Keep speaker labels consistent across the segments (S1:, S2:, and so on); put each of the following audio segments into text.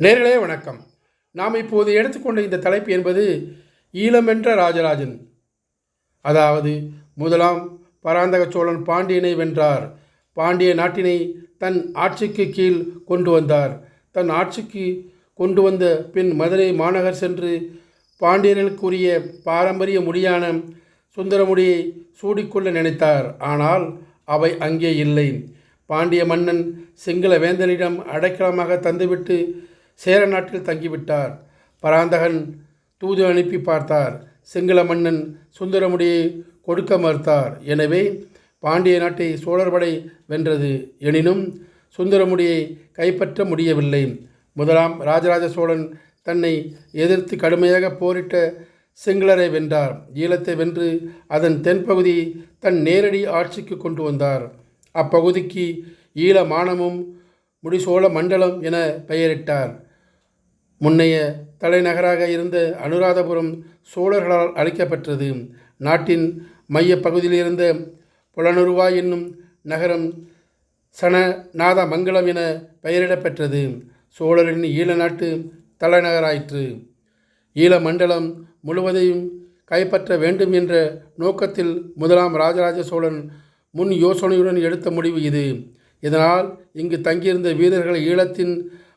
S1: நேர்களே வணக்கம். நாம் இப்போது எடுத்துக்கொண்ட இந்த தலைப்பு என்பது ஈழமென்ற ராஜராஜன். அதாவது முதலாம் பராந்தக சோழன் பாண்டியனை வென்றார். பாண்டிய நாட்டினை தன் ஆட்சிக்கு கீழ் கொண்டு வந்தார். தன் ஆட்சிக்கு கொண்டு வந்த பின் மதுரை மாநகர் சென்று பாண்டியர்களுக்குரிய பாரம்பரிய முடியான சுந்தரமுடியை சூடிக்கொள்ள நினைத்தார். ஆனால் அவை அங்கே இல்லை. பாண்டிய மன்னன் சிங்கள வேந்தனிடம் அடைக்கலமாக தந்துவிட்டு சேர நாட்டில் தங்கிவிட்டார். பராந்தகன் தூது அனுப்பி பார்த்தார். சிங்கள மன்னன் சுந்தரமுடியை கொடுக்க மறுத்தார். எனவே பாண்டிய நாட்டை சோழர் படை வென்றது. எனினும் சுந்தரமுடியை கைப்பற்ற முடியவில்லை. முதலாம் ராஜராஜ சோழன் தன்னை எதிர்த்து கடுமையாக போரிட்ட சிங்களரை வென்றார். ஈழத்தை வென்று அதன் தென்பகுதி தன் நேரடி ஆட்சிக்கு கொண்டு வந்தார். அப்பகுதிக்கு ஈழ மானமும் முடிசோழ மண்டலம் என பெயரிட்டார். முன்னைய தலைநகராக இருந்த அனுராதபுரம் சோழர்களால் அழைக்கப்பெற்றது நாட்டின் மைய பகுதியில் இருந்த புலனருவாய் என்னும் நகரம் சனநாத மங்கலம் என பெயரிடப்பெற்றது. சோழரின் ஈழ நாட்டு தலைநகராயிற்று. ஈழ மண்டலம் முழுவதையும் கைப்பற்ற வேண்டும் என்ற நோக்கத்தில் முதலாம் ராஜராஜ சோழன் முன் யோசனையுடன் எடுத்த முடிவு இது. இதனால் இங்கு தங்கியிருந்த வீரர்கள் ஈழத்தின்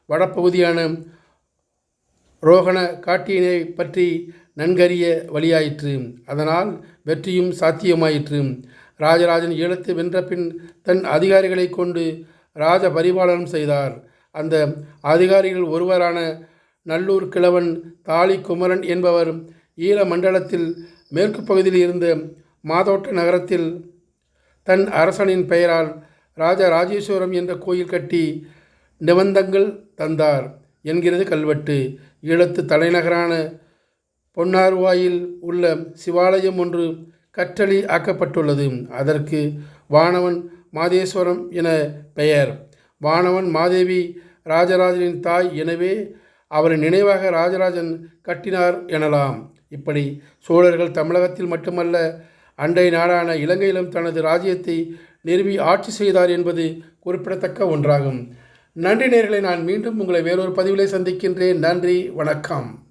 S1: வடப்பகுதியான ரோகண காட்டியினை பற்றி நன்கறிய வழியாயிற்று. அதனால் வெற்றியும் சாத்தியமாயிற்று. ராஜராஜன் ஈழத்தை வென்ற பின் தன் அதிகாரிகளை கொண்டு ராஜ பரிபாலனம் செய்தார். அந்த அதிகாரிகள் ஒருவரான நல்லூர் கிழவன் தாலி குமரன் என்பவர் ஈழ மண்டலத்தில் மேற்கு பகுதியில் இருந்த மாதோட்ட நகரத்தில் தன் அரசனின் பெயரால் ராஜ ராஜேஸ்வரம் என்ற கோயில் கட்டி நிபந்தங்கள் தந்தார். என்கிறது கல்வெட்டு. ஈழத்து தலைநகரான பொன்னார்வாயில் உள்ள சிவாலயம் ஒன்று கற்றளி ஆக்கப்பட்டுள்ளது. அதற்கு வானவன் மாதேஸ்வரம் என பெயர். வானவன் மாதேவி ராஜராஜனின் தாய் எனவே அவரின் நினைவாக ராஜராஜன் கட்டினார் எனலாம். இப்படி சோழர்கள் தமிழகத்தில் மட்டுமல்ல அண்டை நாடான இலங்கையிலும் தனது ராஜ்யத்தை நிறுவி ஆட்சி செய்தார் என்பது குறிப்பிடத்தக்க ஒன்றாகும். நன்றி நேர்களை நான் மீண்டும் உங்களை வேறொரு பதிவிலே சந்திக்கின்றேன். நன்றி வணக்கம்.